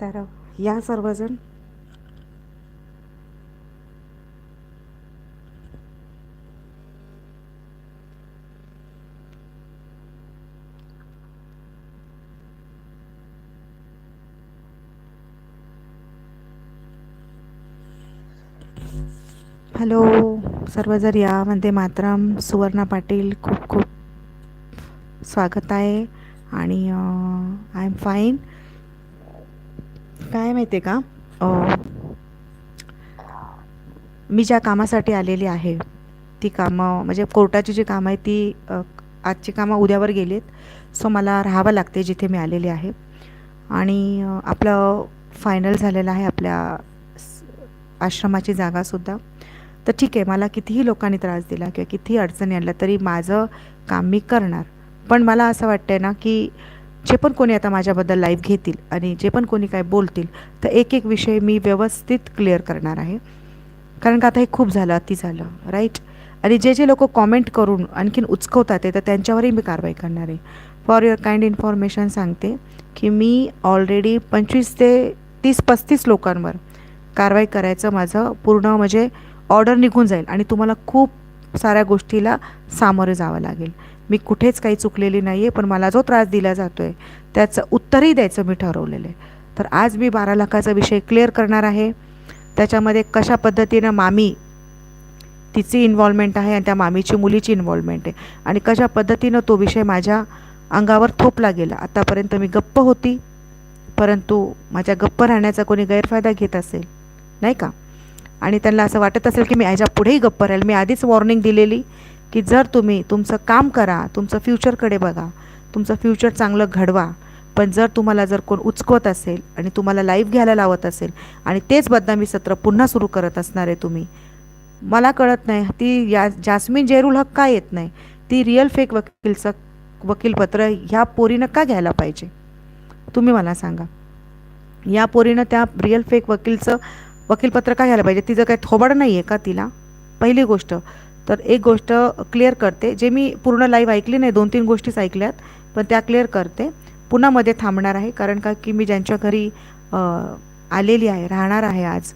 तर या सर्वजण हॅलो सर्वजण या. वंदे मातरम. सुवर्णा पाटील खूप खूप स्वागत आहे. आणि आय एम फाईन काय माहिती आहे का मी ज्या कामासाठी आलेली आहे ती कामं म्हणजे कोर्टाची जी कामं आहे ती आजची कामं उद्यावर गेलीत सो मला राहावं लागते जिथे मी आलेली आहे. आणि आपलं फायनल झालेलं आहे आपल्या आश्रमाची जागासुद्धा तर ठीक आहे मला कितीही लोकांनी त्रास दिला किंवा कितीही अडचणी आणल्या तरी माझं काम मी करणार. पण मला असं वाटतंय ना की जे पण कोणी आता माझ्याबद्दल लाईव्ह घेतील आणि जे पण कोणी काय बोलतील तर एक एक विषय मी व्यवस्थित क्लिअर करणार आहे. कारण का आता हे खूप झालं अति झालं राईट आणि जे जे लोक कॉमेंट करून आणखीन उचकवतात ते तर त्यांच्यावरही मी कारवाई करणार आहे. फॉर युअर काइंड इन्फॉर्मेशन सांगते की मी ऑलरेडी पंचवीस ते तीस पस्तीस लोकांवर कारवाई करायचं माझं पूर्ण म्हणजे ऑर्डर निघून जाईल आणि तुम्हाला खूप साऱ्या गोष्टीला सामोरे जावं लागेल. मी कुठेच काही चुकलेली नाही आहे पण मला जो त्रास दिला जातो आहे त्याचं उत्तरही द्यायचं मी ठरवलेलं आहे. तर आज मी बारा लाखाचा विषय क्लिअर करणार आहे. त्याच्यामध्ये कशा पद्धतीनं मामी तिची इन्व्हॉल्वमेंट आहे आणि त्या मामीची मुलीची इन्व्हॉल्वमेंट आहे आणि कशा पद्धतीनं तो विषय माझ्या अंगावर थोपला गेला. आतापर्यंत मी गप्प होती परंतु माझ्या गप्प राहण्याचा कोणी गैरफायदा घेत असेल नाही का? आणि त्यांना असं वाटत असेल की मी याच्या पुढेही गप्प राहील. मी आधीच वॉर्निंग दिलेली की जर तुम्ही तुमचं काम करा तुमचं फ्युचरकडे बघा तुमचं फ्युचर चांगलं घडवा पण जर तुम्हाला जर कोण उचकवत असेल आणि तुम्हाला लाईव्ह घ्यायला लावत असेल आणि तेच बदनामी सत्र पुन्हा सुरू करत असणार आहे तुम्ही मला कळत नाही ती या जास्मिन जेरुल हक का येत नाही? ती रिअल फेक वकीलचं वकीलपत्र ह्या पोरीनं का घ्यायला पाहिजे? तुम्ही मला सांगा. या पोरीनं त्या रिअल फेक वकीलचं वकीलपत्र का घ्यायला पाहिजे? तिचं काही थोबाड नाही आहे का तिला? पहिली गोष्ट. तर एक गोष्ट क्लिअर करते. जे मी पूर्ण लाईव्ह ऐकली नाही दोन तीन गोष्टीच ऐकल्यात पण त्या क्लिअर करते. पुन्हा मध्ये थांबणार आहे कारण का की मी ज्यांच्या घरी आलेली आहे राहणार आहे आज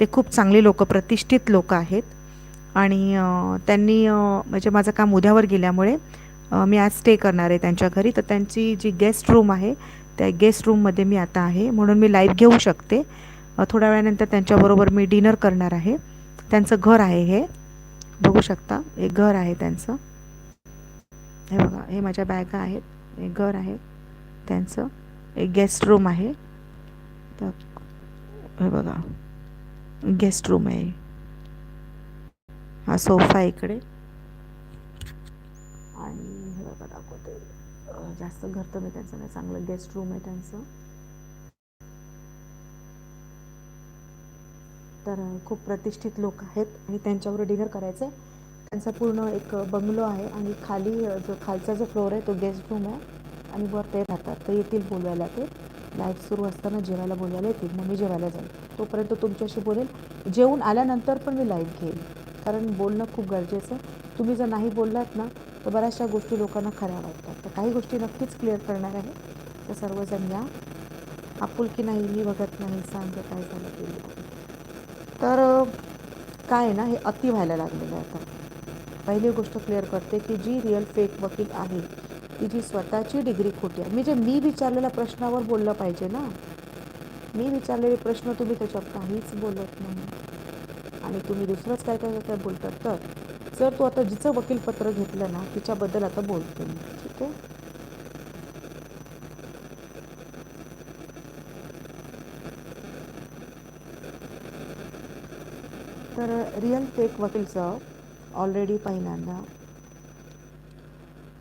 ते खूप चांगली लोक प्रतिष्ठित लोक आहेत. आणि त्यांनी म्हणजे माझं काम उद्यावर गेल्यामुळे मी आज स्टे करणार आहे त्यांच्या घरी. तर त्यांची जी गेस्ट रूम आहे त्या गेस्ट रूममध्ये मी आता आहे. म्हणून मी लाईव्ह घेऊ शकते. थोड्या वेळानंतर त्यांच्याबरोबर मी डिनर करणार आहे. त्यांचं घर आहे हे. बघू शकता. एक घर आहे त्यांचं. हे बघा हे माझ्या बॅगा आहेत. एक घर आहे त्यांचं. एक गेस्ट रूम आहे. तर हे बघा. गेस्ट रूम आहे. हा सोफा आहे इकडे. आणि हे बघा दाखवते. जास्त घर तर मी त्यांचं नाही. चांगलं गेस्ट रूम आहे त्यांचं. तर खूप प्रतिष्ठित लोक आहेत आणि त्यांच्यावर डिनर करायचं आहे त्यांचा पूर्ण एक बंगलो आहे आणि खाली जो खालचा जो फ्लोअर आहे तो गेस्ट रूम आहे आणि वर ते राहतात. तर येतील बोलवायला ते. लाइट सुरू असताना जेवायला बोलवायला येतील. मग मी जेवायला जाईल. तोपर्यंत तुमच्याशी बोलेल जेवून आल्यानंतर पण मी लाईव्ह घेईल कारण बोलणं खूप गरजेचं आहे. तुम्ही जर नाही बोललात ना तर बऱ्याचशा गोष्टी लोकांना खऱ्या वाटतात. तर काही गोष्टी नक्कीच क्लिअर करणार आहे. तर सर्वजण या. आपुलकी नाही मी बघत नाही सांगत काय झालं ते तर काय आहे ना हे अति व्हायला लागलेलं आहे आता. पहिली गोष्ट क्लिअर करते की जी रिअल फेक वकील आहे ती जी स्वतःची डिग्री खोटी आहे. म्हणजे मी विचारलेल्या प्रश्नावर बोललं पाहिजे ना. मी विचारलेले प्रश्न तुम्ही त्याच्यावर काहीच बोलत नाही. आणि तुम्ही दुसरंच काय काय काय बोलतात तर जर तू आता जिचं वकीलपत्र घेतलं ना तिच्याबद्दल आता बोलतो मी. ठीक आहे? तर रिअल फेक वकीलचं ऑलरेडी पहिल्यांदा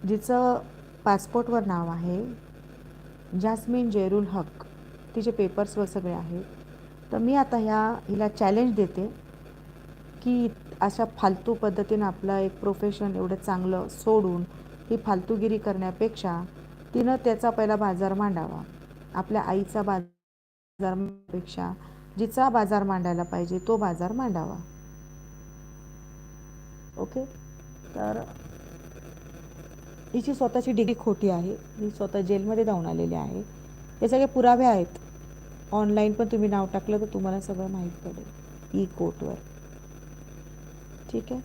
जिचं पासपोर्टवर नाव आहे जास्मिन जेरुल हक. तिचे पेपर्सवर सगळे आहेत तर मी आता ह्या हिला चॅलेंज देते की अशा फालतू पद्धतीनं आपलं एक प्रोफेशन एवढं चांगलं सोडून ही फालतूगिरी करण्यापेक्षा तिनं त्याचा पहिला बाजार मांडावा. आपल्या आईचा बाजारपेक्षा जिचा बाजार मांडायला पाहिजे तो बाजार मांडावा. ओके तर हिची स्वतःची डिग्री खोटी आहे. ही स्वतः जेलमध्ये जाऊन आलेली आहे. हे सगळे पुरावे आहेत. ऑनलाईन पण तुम्ही नाव टाकलं तर तुम्हाला सगळं माहीत पडेल. ई कोर्टवर ठीक आहे?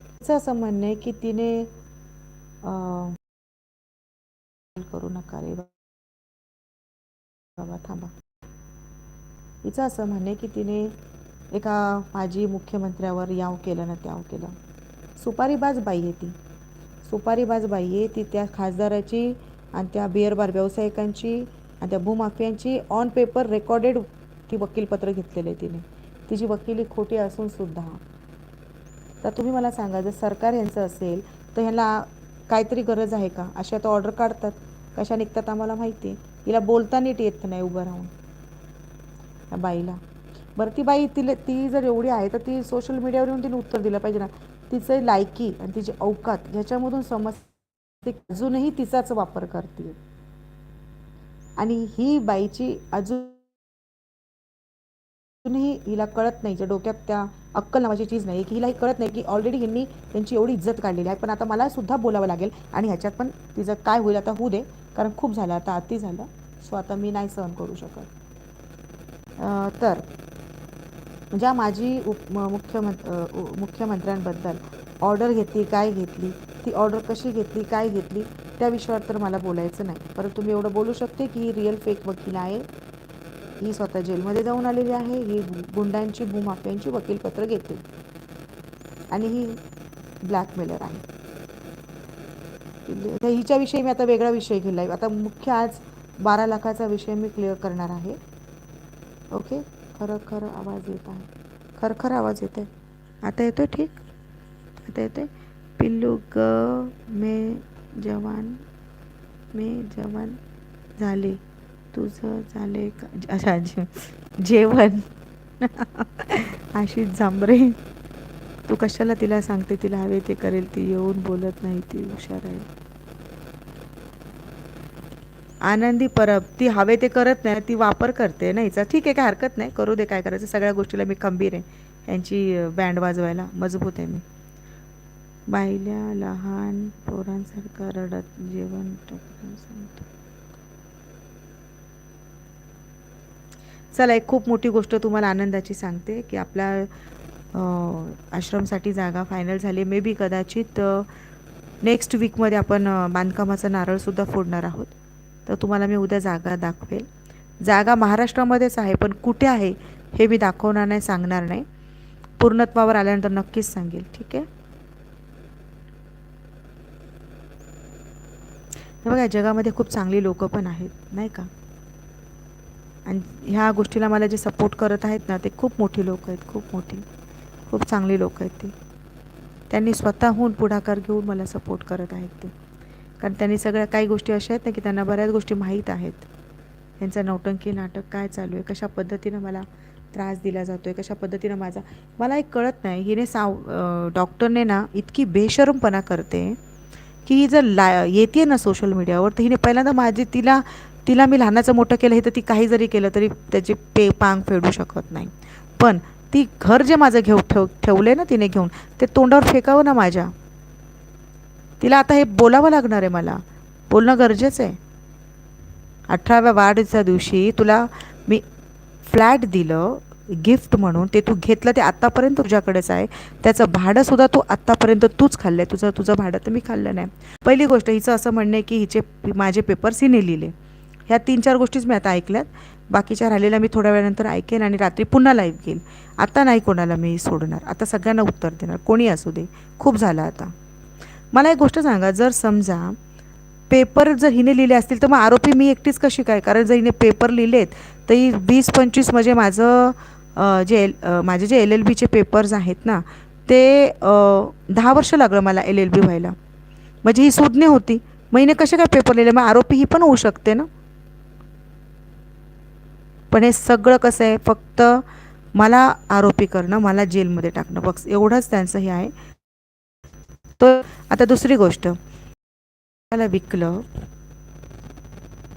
तिचं असं म्हणणं आहे की तिने करू नका रे बाबा. थांबा. तिचं असं म्हणणे की तिने एका माजी मुख्यमंत्र्यावर याव केलं ना त्याव केलं. सुपारीबाज बाई आहे ती. सुपारीबाज बाई आहे ती त्या खासदाराची आणि त्या बिअरबार व्यावसायिकांची आणि त्या भूमाफियांची ऑन पेपर रेकॉर्डेड ती वकीलपत्र घेतलेलं आहे तिने. तिची वकिली खोटी असून सुद्धा. तर तुम्ही मला सांगा जर सरकार यांचं असेल तर ह्याला काहीतरी गरज आहे का? अशा तर ऑर्डर काढतात. कशा निघतात आम्हाला माहिती आहे. हिला बोलता नीट येत नाही उभं राहून. त्या बाईला. बरं ती बाई तिला ती जर एवढी आहे तर ती सोशल मीडियावर येऊन तिने उत्तर दिलं पाहिजे ना. तिचं लायकी आणि तिची अवकात ह्याच्यामधून समजते अजूनही तिचाच वापर करते. आणि ही बाईची अजून अजूनही हिला कळत नाही. ज्या डोक्यात त्या अक्कल नावाची चीज नाही. की हिला हे कळत नाही की ऑलरेडी ह्यांनी त्यांची एवढी इज्जत काढलेली आहे. पण आता मला सुद्धा बोलावं लागेल आणि ह्याच्यात पण तिचं काय होईल आता होऊ दे. कारण खूप झालं आता अति झालं. सो आता मी नाही सहन करू शकत. तर ज्या माजी उप म- मुख्यमंत्र्यांबद्दल ऑर्डर घेतली काय घेतली ती ऑर्डर कशी घेतली काय घेतली त्या विषयावर तर मला बोलायचं नाही. परंतु मी एवढं बोलू शकते की ही रिअल फेक वकील आहे. ही स्वतः जेलमध्ये जाऊन आलेली आहे. ही गुंडांची भूमाफियांची वकीलपत्र घेते. आणि ही ब्लॅकमेलर आहे. तर हिच्याविषयी मी आता वेगळा विषय घेतला आहे आता मुख्य आज बारा लाखाचा विषय मी क्लिअर करणार आहे. ओके? खरं खरं आवाज येत आहे. खरं खरं आवाज येत आहे. आता येतोय ठीक? आता येतोय? पिल्लू ग मे जवान मे जवान झाले. तुझं झाले का? अच्छा जे- जेवण. आशिष जांभरे तू कशाला तिला सांगते? तिला हवे ते करेल ती येऊन बोलत नाही ती हुशार आहे. आनंदी परब ती हवे ते करत नाही ती वापर करते. नाही हिचा ठीक आहे काय हरकत नाही. करू दे काय करायचं? सगळ्या गोष्टीला मी खंबीर आहे. यांची बँड वाजवायला मजबूत आहे मी. बायल्या लहान पोरांसारखं रडत जेवण सांगतो. चला एक खूप मोठी गोष्ट तुम्हाला आनंदाची सांगते की आपल्या आश्रमसाठी जागा फायनल झाली. मे बी कदाचित नेक्स्ट वीकमध्ये आपण बांधकामाचा नारळसुद्धा फोडणार आहोत. तर तुम्हाला मी उद्या जागा दाखवेल. जागा महाराष्ट्रामध्येच आहे पण कुठे आहे हे मी दाखवणार नाही सांगणार नाही. पूर्णत्वावर आल्यानंतर नक्कीच सांगेल ठीक आहे? बघा जगामध्ये खूप चांगली लोकं पण आहेत नाही का? आणि ह्या गोष्टीला मला जे सपोर्ट करत आहेत ना ते खूप मोठी लोक आहेत खूप मोठी. खूप चांगली लोक आहेत ते. त्यांनी स्वतःहून पुढाकार घेऊन मला सपोर्ट करत आहेत ते. कारण त्यांनी सगळ्या काही गोष्टी अशा आहेत ना की त्यांना बऱ्याच गोष्टी माहीत आहेत. यांचं नौटंकी नाटक काय चालू आहे? कशा पद्धतीनं मला त्रास दिला जातो आहे कशा पद्धतीनं माझा मला एक कळत नाही. हिने साव डॉक्टरने ना इतकी बेशरमपणा करते की ही जर ला येते ना सोशल मीडियावर तर हिने पहिल्यांदा माझी तिला तिला मी लहानाचं मोठं केलं हे तर ती काही जरी केलं तरी त्याची पे पांग फेडू शकत नाही. पण ती घर जे माझं घेऊ ठेव ठेवलं आहे ना तिने घेऊन ते तोंडावर फेकावं ना माझ्या. तिला आता हे बोलावं लागणार आहे मला. बोलणं गरजेचं आहे. अठराव्या वाढच्या दिवशी तुला मी फ्लॅट दिलं गिफ्ट म्हणून ते तू घेतलं ते आत्तापर्यंत तुझ्याकडेच आहे. त्याचं भाडंसुद्धा तू आत्तापर्यंत तूच खाल्लं आहे तुझं तुझं भाडं तर मी खाल्लं नाही. पहिली गोष्ट हिचं असं म्हणणं आहे की हिचे माझे पेपर्स हिने लिहिले. ह्या तीन चार गोष्टीच मी आता ऐकल्यात. बाकीच्या राहिलेल्या मी थोड्या वेळानंतर ऐकेन आणि रात्री पुन्हा लाईव्ह घेईन. आता नाही कोणाला मी सोडणार. आता सगळ्यांना उत्तर देणार. कोणी असू दे. खूप झालं आता. मला एक गोष्ट सांगा जर समजा पेपर जर हिने लिहिले असतील तर मग आरोपी मी एकटीच कशी काय? कारण जर हिने पेपर लिहिलेत तर ही वीस पंचवीस म्हणजे माझं जे एल माझे जे एल एल बीचे पेपर्स आहेत ना ते दहा वर्ष लागलं मला एल एल बी व्हायला. म्हणजे ही सुज्ञ होती. मग हिने कसे काय पेपर लिहिले? मग आरोपी ही पण होऊ शकते ना? पण हे सगळं कसं आहे? फक्त मला आरोपी करणं मला जेलमध्ये टाकणं. बघ एवढंच त्यांचं हे आहे. तर आता दुसरी गोष्ट. मला विकलं.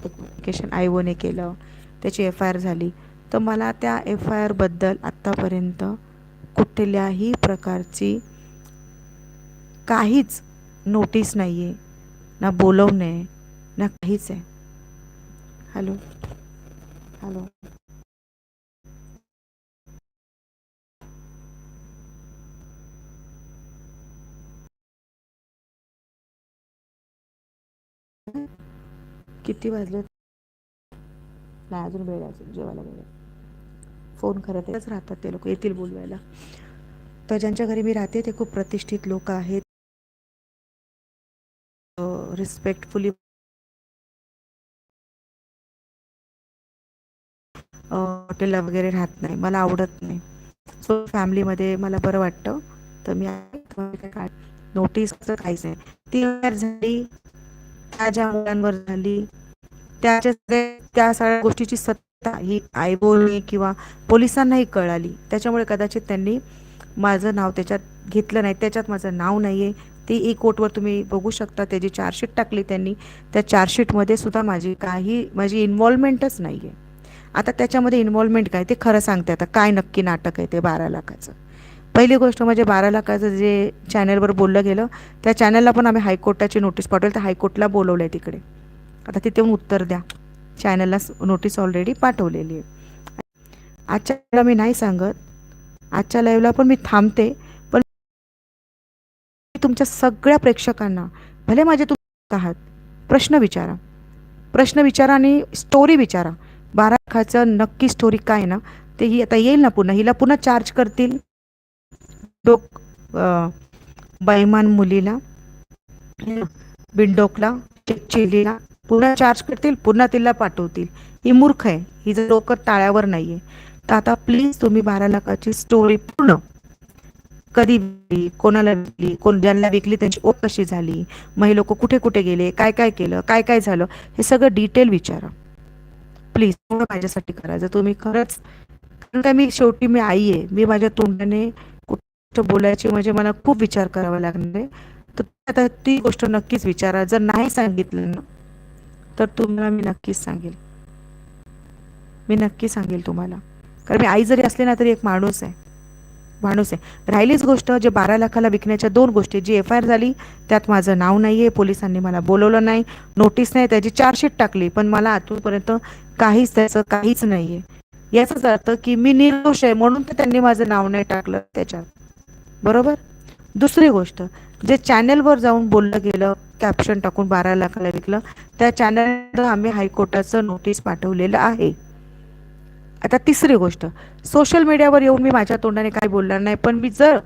ॲप्लिकेशन आय ओने केलं. त्याची एफ आय आर झाली. तर मला त्या एफ आय आरबद्दल आत्तापर्यंत कुठल्याही प्रकारची काहीच नोटीस नाही आहे ना बोलवणे ना काहीच आहे. हॅलो हॅलो किती वाजले? नाही अजून वेळ अजून जेवायला वेळ फोन करतच राहतात ते लोक येतील बोलवायला. तर ज्यांच्या घरी मी राहते ते खूप प्रतिष्ठित लोक आहेत. रिस्पेक्टफुली हॉटेलला वगैरे राहत नाही मला आवडत नाही. सो फॅमिलीमध्ये मला बरं वाटतं. तर मी काय नोटीस काहीच नाही. ती झाली त्या ज्या मुलांवर झाली. त्याच्या त्या सगळ्या गोष्टीची सत्ता ही आईबोलणी किंवा पोलिसांनाही कळाली. त्याच्यामुळे कदाचित त्यांनी माझं नाव त्याच्यात घेतलं नाही. त्याच्यात माझं नाव नाही आहे ती ई कोर्टवर तुम्ही बघू शकता. त्याची चार्जशीट टाकली त्यांनी त्या चार्जशीटमध्ये सुद्धा माझी काही माझी इन्व्हॉल्वमेंटच नाही आहे आता त्याच्यामध्ये इन्व्हॉल्वमेंट काय ते खरं सांगते. आता काय नक्की नाटक आहे ते बारा लाखाचं. पहिली गोष्ट म्हणजे बारा लाखाचं जे चॅनलवर बोललं गेलं त्या चॅनलला पण आम्ही हायकोर्टाची नोटीस पाठवली. तर हायकोर्टला बोलवलं आहे तिकडे. आता तिथे येऊन उत्तर द्या. चॅनलला नोटीस ऑलरेडी पाठवलेली आहे. आजच्या लाईव्हला मी नाही सांगत. आजच्या लाईव्हला पण मी थांबते. पण तुमच्या सगळ्या प्रेक्षकांना भले माझे तुम्ही आहात प्रश्न विचारा. प्रश्न विचारा आणि स्टोरी विचारा. बारा लाखाचं नक्की स्टोरी काय ना ते ही आता येईल ना पुन्हा. हिला पुन्हा चार्ज करतील. डोक बैमान मुलीला बिंडोकला चिलीला पुन्हा चार्ज करतील पुन्हा तिला पाठवतील. ही मूर्ख आहे. हिचं डोकं टाळ्यावर नाही आहे तर आता प्लीज तुम्ही बारा लाखाची स्टोरी पूर्ण कधी विकली कोणाला विकली कोण ज्यांना विकली त्यांची ओळख कशी झाली मग हे लोक कुठे कुठे गेले काय काय केलं काय काय झालं हे सगळं डिटेल विचारा. प्लीज थोडं माझ्यासाठी करा. जर तुम्ही खरंच कारण काय मी शेवटी मी आई आहे. मी माझ्या तोंडाने गोष्ट बोलायची म्हणजे मला खूप विचार करावा लागणार आहे. तर आता ती गोष्ट नक्कीच विचारा. जर नाही सांगितलं ना तर तुम्हाला मी नक्कीच सांगेल. मी नक्की सांगेल तुम्हाला. कारण मी आई जरी असले ना तरी एक माणूस आहे. माणूस आहे. राहिलीच गोष्ट जे बारा लाखाला विकण्याच्या दोन गोष्टी. जी एफ आय आर झाली त्यात माझं नाव नाही आहे पोलिसांनी मला बोलवलं नाही. नोटीस नाही त्याची चार्जशीट टाकली. पण मला आतूनपर्यंत काहीच त्याचं काहीच नाही आहे याचाच अर्थ की मी निर्दोष आहे म्हणून तर त्यांनी माझं नाव नाही टाकलं त्याच्यात बरोबर? दुसरी गोष्ट जे चॅनेलवर जाऊन बोललं गेलं कॅप्शन टाकून बारा लाखाला विकलं त्या चॅनल आम्ही हायकोर्टाचं नोटीस पाठवलेलं आहे. आता तिसरी गोष्ट सोशल मीडियावर येऊन मी माझ्या तोंडाने काय बोलणार नाही पण मी जर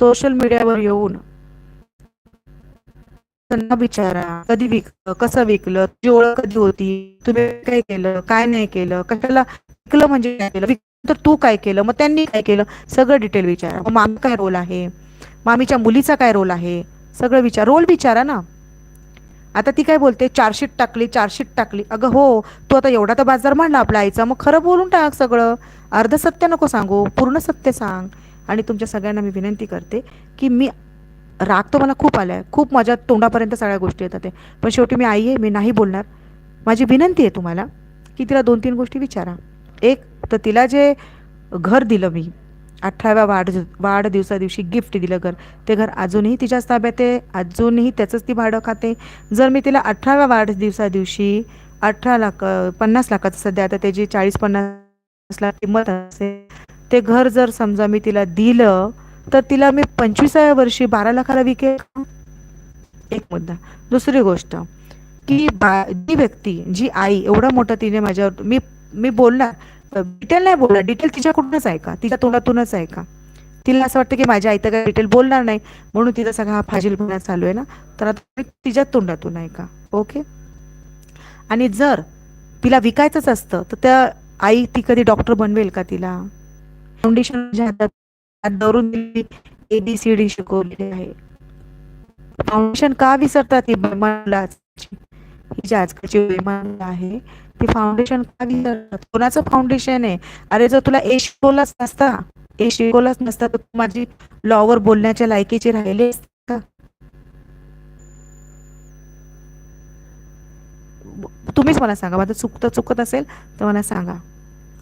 सोशल मीडियावर येऊन त्यांना विचारा कधी विकलं कसं विकलं तुझी ओळख कधी होती तुम्ही काय केलं काय नाही केलं कशाला विकलं म्हणजे काय केलं तर तू काय केलं? मग त्यांनी काय केलं? सगळं डिटेल विचारा. मग मामी काय रोल आहे? मामीच्या मुलीचा काय रोल आहे? सगळं विचार. रोल विचारा ना. आता ती काय बोलते? चारशीट टाकली चारशीट टाकली. अगं हो तू आता एवढा तर बाजार मांडला आपल्या आईचा. मग खरं बोलून टाक सगळं. अर्ध सत्य नको सांगू. पूर्ण सत्य सांग. आणि तुमच्या सगळ्यांना मी विनंती करते की मी राग तर मला खूप आलाय. खूप माझ्या तोंडापर्यंत सगळ्या गोष्टी येतात पण शेवटी मी आई आहे मी नाही बोलणार. माझी विनंती आहे तुम्हाला की तिला दोन तीन गोष्टी विचारा. एक तर तिला जे घर दिलं मी अठराव्या वाढ वाढदिवसा दिवशी गिफ्ट दिलं घर ते घर अजूनही तिच्याच ताब्यात आहे अजूनही त्याचंच ती भाडं खाते. जर मी तिला अठराव्या वाढदिवसा दिवशी अठरा लाख पन्नास लाखाचं सध्या आता त्याची चाळीस पन्नास लाख किंमत असेल ते घर जर समजा मी तिला दिलं तर तिला मी पंचवीसाव्या वर्षी बारा लाखाला विके एक मुद्दा. दुसरी गोष्ट की बा जी व्यक्ती जी आई एवढं मोठं तिने माझ्यावर मी मी बोलणार डिटेल नाही बोलणार. डिटेल तिच्याकडूनच ऐका तिच्या तोंडातूनच ऐका तिला असं वाटतं की माझ्या आई तर काय डिटेल बोलणार नाही. म्हणून तिचा सगळा हा फाजीलपणा चालू आहे ना? तर आता तिच्या तोंडातून तोंडातून ऐका ओके आणि जर तिला विकायचंच असतं तर त्या आई ती कधी डॉक्टर बनवेल का तिला? फाउंडेशन म्हणजे हातात दरून ए बी सी डी शिकवलेली आहे. फाउंडेशन का विसरतात ती मला ही जी आजकालची विमान आहे. ती फाउंडेशन का विसरत कोणाचं फाउंडेशन आहे? अरे जर तुला ए शिकवलाच नसता ए शिकवलाच नसता तर तू माझी लॉवर बोलण्याच्या लायकीची राहिले का? तुम्हीच मला सांगा माझं चुकतं चुकत असेल तर मला सांगा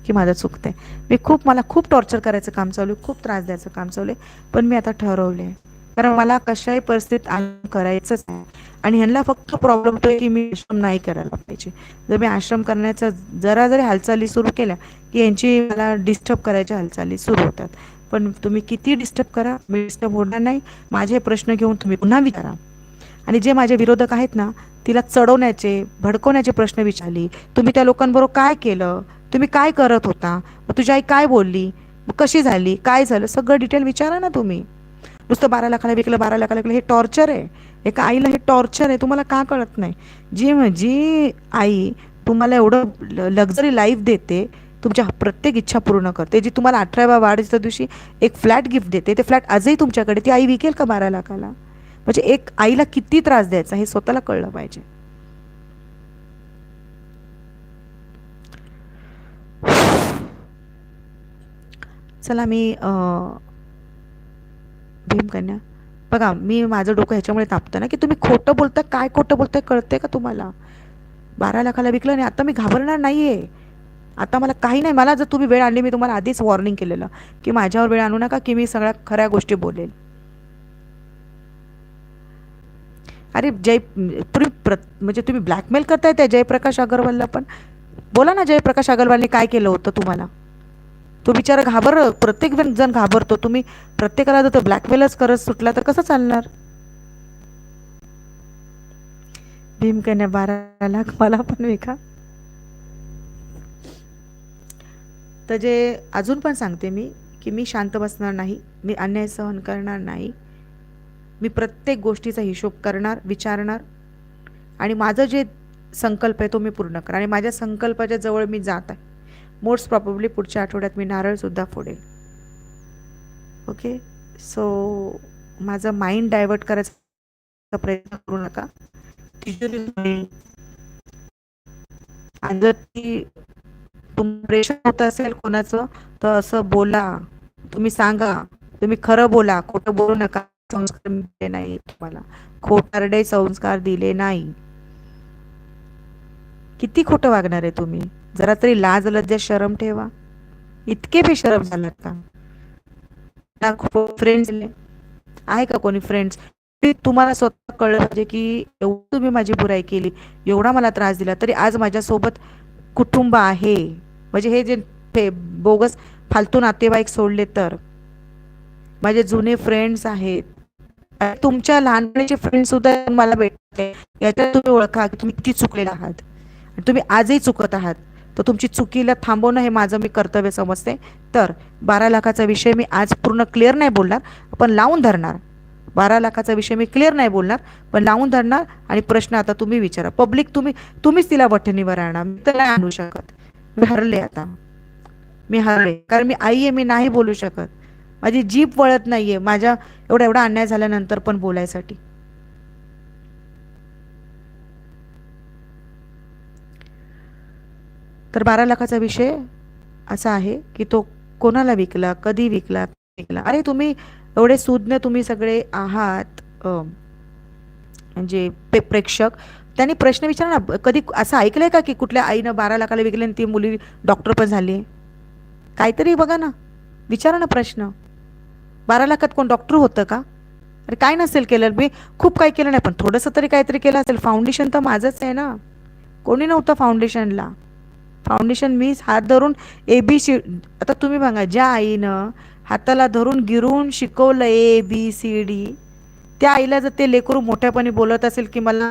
की माझं चुकतंय. मी खूप मला खूप टॉर्चर करायचं काम चालू आहे खूप त्रास द्यायचं काम चालू आहे पण मी आता ठरवले कारण मला कशाही परिस्थितीत आश्रम करायचंच आहे आणि ह्यांना फक्त प्रॉब्लेम होतोय की मी आश्रम नाही करायला पाहिजे. जर मी आश्रम करण्याचा जरा जरी हालचाली सुरू केल्या की यांची मला डिस्टर्ब करायच्या हालचाली सुरू होतात. पण तुम्ही किती डिस्टर्ब करा मी डिस्टर्ब होणार नाही. माझे प्रश्न घेऊन तुम्ही पुन्हा विचारा. आणि जे माझे विरोधक आहेत ना तिला चढवण्याचे भडकवण्याचे प्रश्न विचारली. तुम्ही त्या लोकांबरोबर काय केलं? तुम्ही काय करत होता? मग तुझी आई काय बोलली? कशी झाली? काय झालं? सगळं डिटेल विचारा ना तुम्ही. नुसतं बारा लाखाला विकलं बारा लाखाला विकलं. हे टॉर्चर आहे. एका आईला हे टॉर्चर आहे. तुम्हाला का कळत नाही? जी जी आई तुम्हाला एवढं लक्झरी लाईफ देते तुमच्या प्रत्येक इच्छा पूर्ण करते. जी तुम्हाला अठराव्या वाढच्या दिवशी एक फ्लॅट गिफ्ट देते ते फ्लॅट आजही तुमच्याकडे ती आई विकेल का बारा लाखाला? म्हणजे एक आईला किती त्रास द्यायचा हे स्वतःला कळलं पाहिजे. चला मी भीमकन्या बघा मी माझं डोकं ह्याच्यामुळे तापतं ना की तुम्ही खोटं बोलताय काय खोटं बोलताय कळते का तुम्हाला? बारा लाखाला विकलं नाही आता मी घाबरणार नाही आहे आता मला काही नाही मला जर तुम्ही वेळ आणली मी तुम्हाला आधीच वॉर्निंग केलेलं की माझ्यावर वेळ आणू नका की मी सगळ्या खऱ्या गोष्टी बोलेल. अरे जय तुम्ही प्र म्हणजे तुम्ही ब्लॅकमेल करताय त्या जयप्रकाश अगरवालला पण. बोला ना जयप्रकाश अगरवालने काय केलं होतं तुम्हाला? तो बिचारा घाबर प्रत्येक जण घाबरतो. तुम्ही प्रत्येकाला जर तो ब्लॅकमेलच करत सुटला तर कसं चालणार? भीमकन्या बारा लाख मला पण विका. तर जे अजून पण सांगते मी की मी शांत बसणार नाही मी अन्याय सहन करणार नाही. मी प्रत्येक गोष्टीचा हिशोब करणार विचारणार. आणि माझं जे संकल्प आहे तो मी पूर्ण करणार. आणि माझ्या संकल्पाच्या जवळ मी जात आहे. मोस्ट प्रॉब्ली पुढच्या आठवड्यात मी नारळसुद्धा फोडेल. ओके सो माझं माइंड डायवर्ट करायचा प्रयत्न करू नका. आणि जर ती प्रेशर होत असेल कोणाचं तर असं बोला. तुम्ही सांगा. तुम्ही खरं बोला. खोटं बोलू नका. संस्कार दिले नाही तुम्हाला. खोटारडे संस्कार दिले नाही. किती खोटं वागणार आहे तुम्ही? जरा तरी लाज लज्जा शरम ठेवा. इतके बेशरम झालात का? फ्रेंड्स आहे का कोणी फ्रेंड्स तुम्हाला स्वतः कळलं पाहिजे की एवढं तुम्ही माझी बुराई केली. एवढा मला त्रास दिला तरी आज माझ्यासोबत कुटुंब आहे. म्हणजे हे जे फे बोगस फालतू नातेवाईक सोडले तर. माझे जुने फ्रेंड्स आहेत. तुमच्या लहानपणीचे फ्रेंड सुद्धा मला भेटते याच्यात तुम्ही ओळखा की तुम्ही किती चुकलेला आहात. तुम्ही आजही चुकत आहात. तर तुमची चुकीला थांबवणं हे माझं मी कर्तव्य समजते. तर बारा लाखाचा विषय मी आज पूर्ण क्लिअर नाही बोलणार पण लावून धरणार. बारा लाखाचा विषय मी क्लिअर नाही बोलणार पण लावून धरणार आणि प्रश्न आता तुम्ही विचारा. पब्लिक तुम्ही तुम्हीच तिला वठणीवर आणा मी तर नाही आणू शकत. मी हरले आता. मी हरले. कारण मी आई आहे मी नाही बोलू शकत. माझी जीप वळत नाहीये. माझ्या एवढा एवढा अन्याय झाल्यानंतर पण बोलायसाठी. तर बारा लाखाचा विषय असा आहे की तो कोणाला विकला कधी विकला विकला? अरे तुम्ही एवढे सुज्ञ तुम्ही सगळे आहात म्हणजे प्रेक्षक. त्यांनी प्रश्न विचारा ना कधी असं ऐकलंय का की कुठल्या आईनं बारा लाखाला विकले आणि ती मुली डॉक्टर पण झाली? काहीतरी बघा ना विचारा ना प्रश्न. बारा लाखात कोण डॉक्टर होतं का? अरे काय नसेल केलं मी खूप काही केलं नाही पण थोडंसं तरी काहीतरी केलं असेल. फाउंडेशन तर माझंच आहे ना. कोणी नव्हतं फाउंडेशनला फाउंडेशन मीन्स हात धरून ए बी सी आता तुम्ही बघा ज्या आईनं हाताला धरून गिरून शिकवलं ए बी सी डी त्या आईला जर ते लेकरू मोठ्यापणे बोलत असेल की मला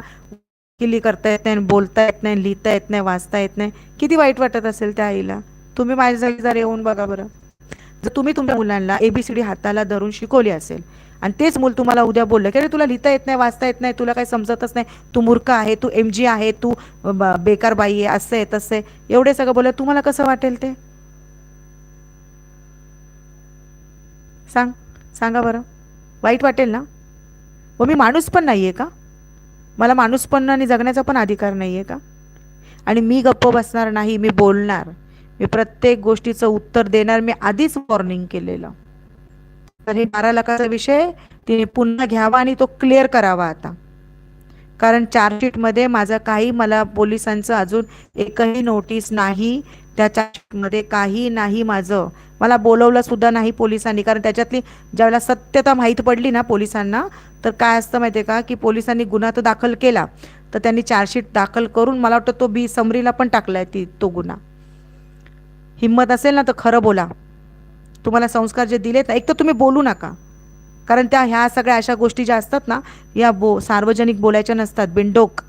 किली करता येत नाही बोलता येत नाही लिहिता येत नाही वाचता येत नाही किती वाईट वाटत असेल त्या आईला? तुम्ही माझ्या जागी जर येऊन बघा बरं. जर तुम्ही तुमच्या मुलांना एबीसीडी हाताला धरून शिकवली असेल आणि तेच मूल तुम्हाला उद्या बोललं की अरे तुला लिहिता येत नाही वाचता येत नाही तुला काही समजतच नाही. तू मूर्ख आहे तू एम जी आहे तू बेकार बाई आहे असं आहे तसं. आहे एवढे सगळं बोललं तुम्हाला कसं वाटेल ते? सांग सांगा बरं. वाईट वाटेल ना? व मी माणूस पण नाही आहे का? मला माणूस पण आणि जगण्याचा पण अधिकार नाही आहे का? आणि मी गप्प बसणार नाही मी बोलणार. मी प्रत्येक गोष्टीचं उत्तर देणार मी आधीच वॉर्निंग केलेलं. तर हे बारा लाखाचा विषय तिने पुन्हा घ्यावा आणि तो क्लिअर करावा आता. कारण चार्जशीटमध्ये माझं काही मला पोलिसांचं अजून एकही नोटीस नाही. त्या चार्जशीटमध्ये काही नाही माझं. मला बोलवलं सुद्धा नाही पोलिसांनी. कारण त्याच्यातली ज्यावेळेला सत्यता माहीत पडली ना पोलिसांना तर काय असतं माहिती आहे का? की पोलिसांनी गुन्हा तर दाखल केला तर त्यांनी चार्जशीट दाखल करून मला वाटतं तो बी समरीला पण टाकलाय ती तो गुन्हा. हिंमत असेल ना तर खरं बोला. तुम्हाला संस्कार जे दिलेत ना एक तर तुम्ही बोलू नका. कारण त्या ह्या सगळ्या अशा गोष्टी ज्या असतात ना या बो सार्वजनिक बोलायच्या नसतात बिंडोक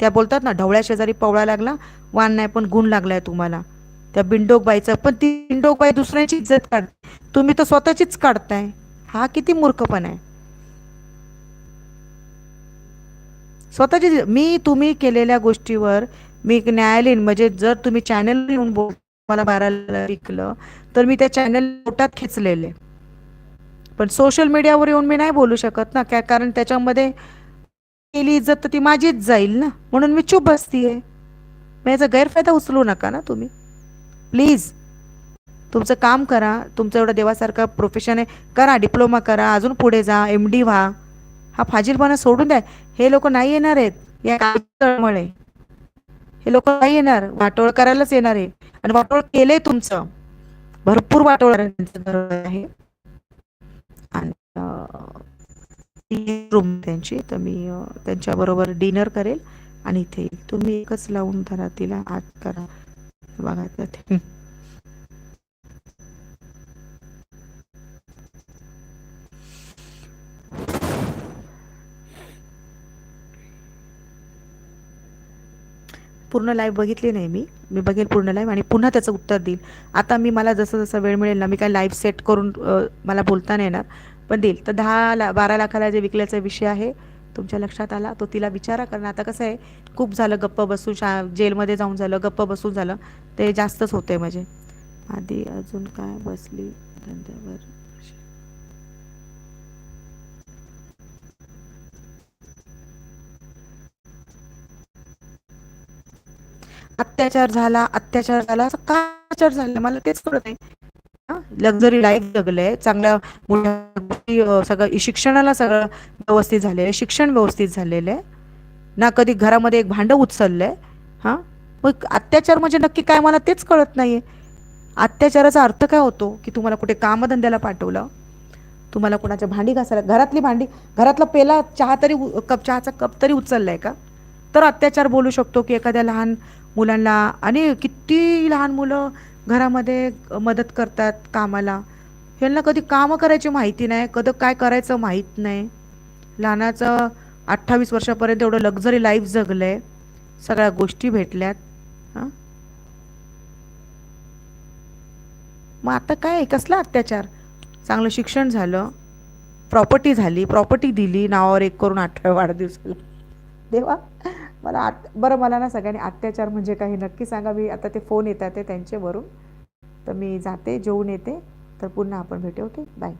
त्या बोलतात ना ढवळ्या शेजारी पवळा लागला वान नाही पण गुण लागलाय तुम्हाला. त्या बिंडोक बाईचं पण ती बिंडोक बाई दुसऱ्यांची इज्जत काढते तुम्ही तर स्वतःचीच काढताय. हा किती मूर्खपण आहे. स्वतःची मी तुम्ही केलेल्या गोष्टीवर मी एक न्यायालयीन म्हणजे जर तुम्ही चॅनल येऊन बोल मला बाराला विकलं तर मी त्या चॅनल पोटात खेचलेले. पण सोशल मीडियावर येऊन मी नाही बोलू शकत ना काय कारण त्याच्यामध्ये केली इज्जत तर ती माझीच जाईल ना? म्हणून मी चूप बसतीये. मग याचा गैरफायदा उचलू नका ना तुम्ही. प्लीज तुमचं काम करा तुमचं एवढं देवासारखं प्रोफेशन आहे. करा डिप्लोमा करा अजून पुढे जा एम डी व्हा. हा फाजीलपणा सोडून द्या. हे लोक नाही येणार आहेत. या काळमुळे हे लोक नाही येणार? वाटोळ करायलाच येणार आहे. आणि वाटोळ केलंय तुमचं. भरपूर वाटोळ आहे आणि रूम त्यांची. तर मी त्यांच्या त्यांच्याबरोबर डिनर करेल. आणि इथे येईल. तुम्ही एकच लावून धरा. तिला आत करा. बघा पूर्ण लाईव्ह बघितली नाही मी. मी बघेल पूर्ण लाईव्ह आणि पुन्हा त्याचं उत्तर देईल. आता मी मला जसं जसं वेळ मिळेल ना मी काय लाईव्ह सेट करून मला बोलता नाही येणार पण देईल. तर दहा ला बारा लाखाला जे विकल्याचा विषय आहे तुमच्या लक्षात आला? तो तिला विचारा कारण आता कसं आहे खूप झालं गप्प बसून शा जेलमध्ये जाऊन झालं गप्प बसून झालं ते जास्तच होते म्हणजे. आधी अजून काय बसली धंद्यावर? अत्याचार झाला अत्याचार झाला असं का अत्याचार झाला. मला तेच कळत नाही. लक्झरी लाईफ जगलंय. चांगल्या सगळं शिक्षणाला सगळं व्यवस्थित झालेलं आहे शिक्षण व्यवस्थित झालेलं आहे. ना कधी घरामध्ये एक भांडं उचललंय. हां? मग अत्याचार म्हणजे नक्की काय? मला तेच कळत नाहीये. अत्याचाराचा अर्थ काय होतो? की तुम्हाला कुठे कामधंद्याला पाठवलं. तुम्हाला कोणाच्या भांडी घासायला घरातली भांडी घरातला पेला चहा तरी कप चहाचा कप तरी उचललाय का? तर अत्याचार बोलू शकतो की एखाद्या लहान मुलांना आणि किती लहान मुलं घरामध्ये मदत करतात कामाला? ह्यांना कधी कामं करायची माहिती नाही कधी काय करायचं माहीत नाही. लहानाचं अठ्ठावीस वर्षापर्यंत एवढं लक्झरी लाईफ जगलं आहे सगळ्या गोष्टी भेटल्यात. हां? मग आता काय? आहे? कसला अत्याचार? चांगलं शिक्षण झालं. प्रॉपर्टी झाली. प्रॉपर्टी दिली. नावावर एक करून अठराव्या वाढदिवसाला. देवा. मला आत बरं मला ना सगळ्यांनी अत्याचार म्हणजे काही नक्की सांगा. मी आता ते फोन येतात ते त्यांच्यावरून तर मी जाते जेवून येते. तर पुन्हा आपण भेटू ओके? बाय